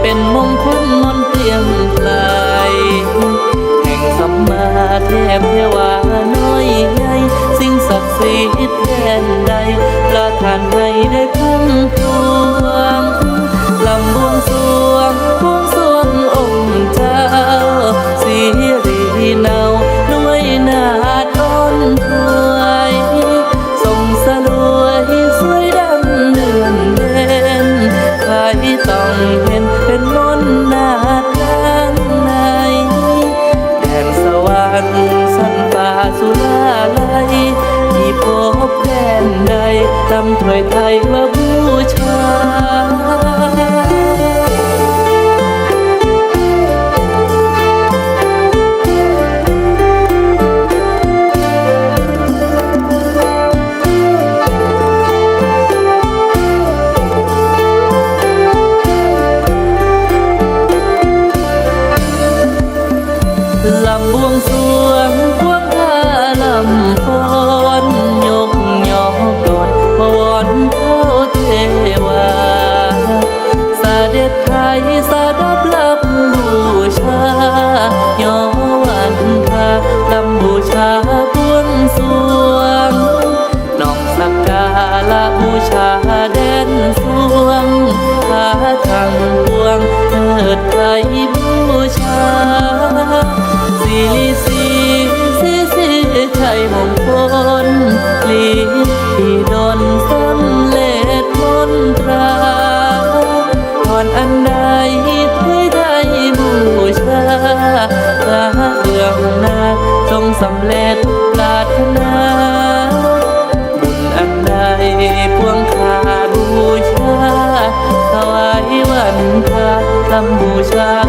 เป็นมงคลมนเตรียมไกลแห่งสัมมาเทพเทวาน้อยใหญ่สิ่งศักดิ์สิทธิ์ ลำบวงสวงพวงท่าลำพรยกยอกดอนมาวอนเท้าเทวาสาเด็จไทยสาดับลำบูชายอวันทาลำบูชาบวงสวงนอกสักกาละบูชาแดนสวงพาทางพวงเถิดไทย always lie.